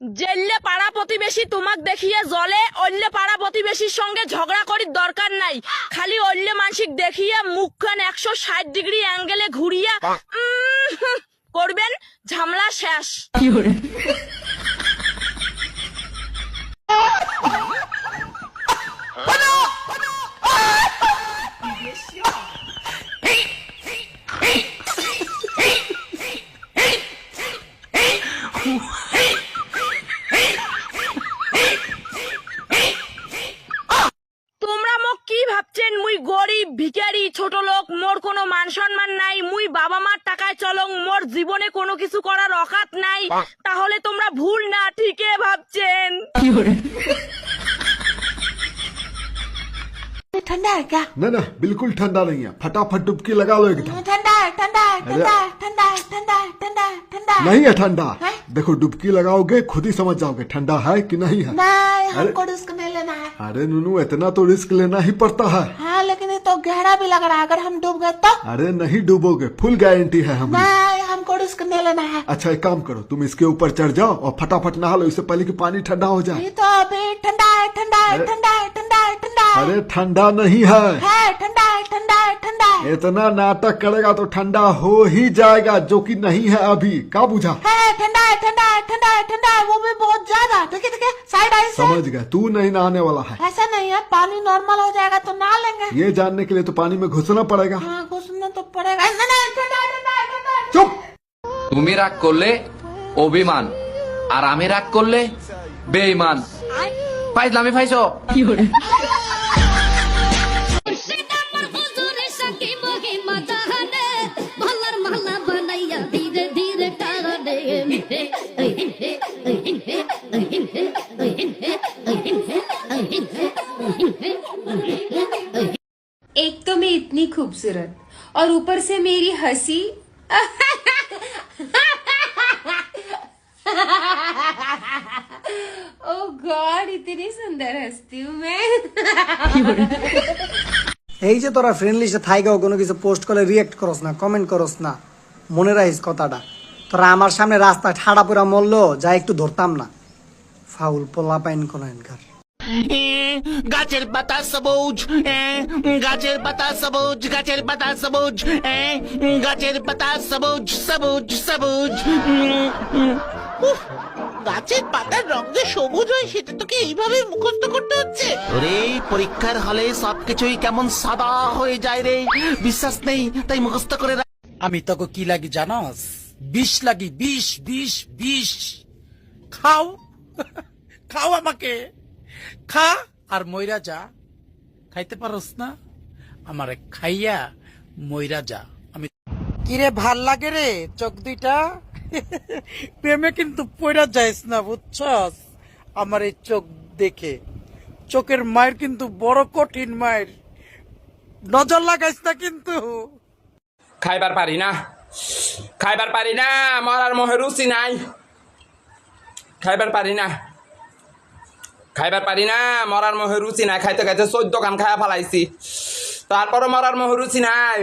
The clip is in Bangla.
জেললে পাড়া প্রতিবেশী তোমাক দেখিয়ে জলে অন্য পাড়া প্রতিবেশীর সঙ্গে ঝগড়া করির দরকার নাই। খালি অন্য মানসিক দেখিয়ে মুখখান একশো ষাট ডিগ্রি অ্যাঙ্গেলে ঘুরিয়া উম, করবেন ঝামলা শেষ মোক কি ভাবছেন মুই গরিব ভিখারি ছোট লোক মোর কোনো মান সম্মান নাই মুই বাবা মার টাকায় চলং মোর জীবনে কোনো কিছু করার অকাত নাই তাহলে তোমরা ভুল না ঠিকই ভাবছেন ठंडा है क्या ना ना बिल्कुल ठंडा नहीं है फटाफट डुबकी लगा लो एकदम ठंडा है ठंडा है ठंडा है ठंडा है ठंडा है ठंडा है ठंडा है नहीं है ठंडा है? देखो डुबकी लगाओगे खुद ही समझ जाओगे ठंडा है कि नहीं है नहीं हमको रिस्क नहीं लेना है अरे नुनू इतना तो रिस्क लेना ही पड़ता है हाँ लेकिन ये तो गहरा भी लग रहा है अगर हम डूब गए तो अरे नहीं डूबोगे फुल गारंटी है नहीं हमको रिस्क नहीं लेना है अच्छा एक काम करो तुम इसके ऊपर चढ़ जाओ और फटाफट नहा लो इससे पहले कि पानी ठंडा हो जाए ये तो अभी ठंडा है ठंडा है ठंडा है ठंडा है ठंडा है अरे ठंडा नहीं है है ठंडा है ठंडा है ठंडा है इतना नाटक करेगा तो ठंडा हो ही जाएगा जो कि नहीं है अभी का बुझा ठंडा है ठंडा है ठंडा है ठंडा है वो भी बहुत ज़्यादा देखिए देखिए साइड आई समझ गए तू नहीं नहाने वाला है है पानी नॉर्मल हो जाएगा तो नहा लेंगे ये जानने के लिए तो पानी में घुसना पड़ेगा हाँ घुसना तो पड़ेगा नहीं नहीं ठंडा है, ठंडा है, ठंडा है। चुप তুমি রাগ করলে অভিমান আর আমি রাগ করলে বেঈমান ফাইজলামি ফাইছো সেটা আমার হুজুরে एक तो मैं इतनी खूबसूरत और ऊपर से मेरी हंसी ओ गॉड इतनी सुंदर हंसती हूँ मैं এই যে তোরা ফ্রেন্ড লিস্টে থাইকাও কোনো কিছু পোস্ট করলে রিয়েক্ট করস না কমেন্ট করস না মনে রাখিস কথাটা তোরা আমার সামনে রাস্তায় ঠাড়া পুরা মরলো যা একটু ধরতাম না ফাউল পোলা পাইন কোন এনকার গাছের পাতা সবুজ গাছের পাতা সবুজ গাছের পাতা সবুজ গাছের পাতা সবুজ সবুজ সবুজ। গাছের পাতার রং যে সবুজ হয় সেটা তোকে এইভাবে মুখস্থ করতে হচ্ছে? ওরে পরীক্ষার হলে সবকিছুই কেমন সাদা হয়ে যায় রে। বিশ্বাস নেই তাই মুখস্থ করে রাখ। আমি তোকে কি লাগি জানাস? বিষ লাগি বিষ বিষ বিষ। খাও। খাও আমাকে। খা আর ময়রা যা। খাইতে পারস না? আমারে খাইয়া ময়রা যা। আমি কিরে ভালো লাগে রে চোখ দুইটা? প্রেমে কিন্তু পয়রা যাইস না, বুঝছস? আমার এই চোখ দেখে। চোখের মায়ের কিন্তু বড় কঠিন মায়ের। নজর লাগাইস না কিন্তু। খাইবার পারি না। খাইবার পারি না, মরার মোহে রুচি নাই। খাইবার পারি না। খাইবার পারি না, মরার মহে রুচি নাই, খাইতে খাইতে চোদ্দ কান খাইয়া ফেলাইছি। তারপরও মরার মহে রুচি নাই।